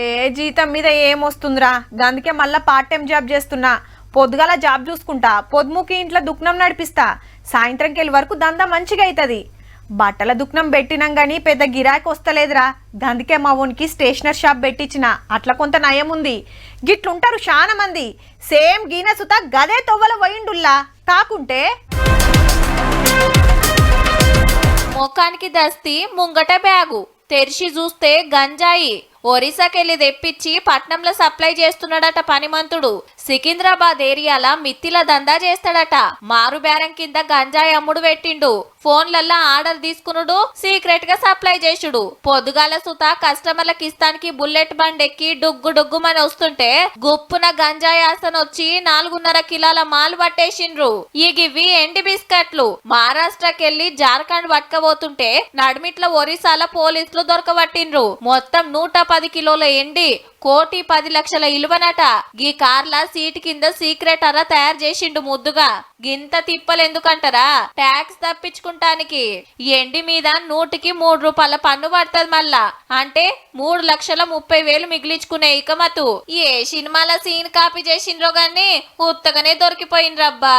ఏ జీతం మీద ఏమొస్తుందిరా? అందుకే మళ్ళా పార్ట్ టైం జాబ్ చేస్తున్నా. పొద్దుగాల జాబ్ చూసుకుంటా. పొద్దుముకి ఇంట్లో దుఃఖనం నడిపిస్తా. సాయంత్రంకి వెళ్ళి వరకు దందా మంచిగా అవుతుంది బట్టల దుఃఖనం పెట్టినాం గానీ పెద్ద గిరాకీ వస్తలేదురా. అందుకే మా ఊనికి స్టేషనరీ షాప్ పెట్టించిన. అట్లా కొంత నయం ఉంది. గిట్లుంటారు చాలా మంది. సేమ్ గీన సుత గదే తొవ్వల పోయిండుల్లా. కాకుంటే ముఖానికి దస్తి ముంగట బ్యాగు. తెరిచి చూస్తే గంజాయి. ఒరిస్సాకెళ్ళి తెప్పించి పట్నంలో సప్లై చేస్తున్నాడట పనిమంతుడు. సికింద్రాబాద్ ఏరియాల మిత్తిల దందా చేస్తాడట. మారు బేరం కింద గంజాయి అమ్ముడు పెట్టిండు. ఫోన్లల్లా ఆర్డర్ తీసుకునుడు సీక్రెట్గా సప్లై చేసుడు పొద్దుగాల సుత కస్టమర్లకు ఇస్తానికి బుల్లెట్ బండ్ ఎక్కి డుగ్గు డుగ్గుమని వస్తుంటే గుప్పున గంజాయి ఆసన వచ్చి నాలుగున్నర కిలోల మాలు పట్టేసిండ్రు. ఈ గివి ఎండి బిస్కెట్లు. మహారాష్ట్రకెళ్ళి జార్ఖండ్ పట్టుకపోతుంటే నడిమిట్ల ఒరిస్సాల పోలీసులు దొరకబట్టిండ్రు. మొత్తం నూట పది కిలోల ఎండి కోటి పది లక్షల ఇలువనట. గీ కార్ల సీట్ కింద సీక్రెట్ అర తయారు చేసిండు ముద్దుగా. గింత తిప్పలు ఎందుకంటారా ట్యాక్స్ తప్పించుకుంటానికి ఎండి మీద నూటికి మూడు రూపాయల పన్ను పడుతుంది మళ్ళా. అంటే మూడు లక్షల ముప్పై వేలు మిగిలించుకునే ఇకమతు. ఏ సినిమాల సీన్ కాపీ చేసిండ్రో గాని ఉత్తగానే దొరికిపోయిండ్రబ్బా.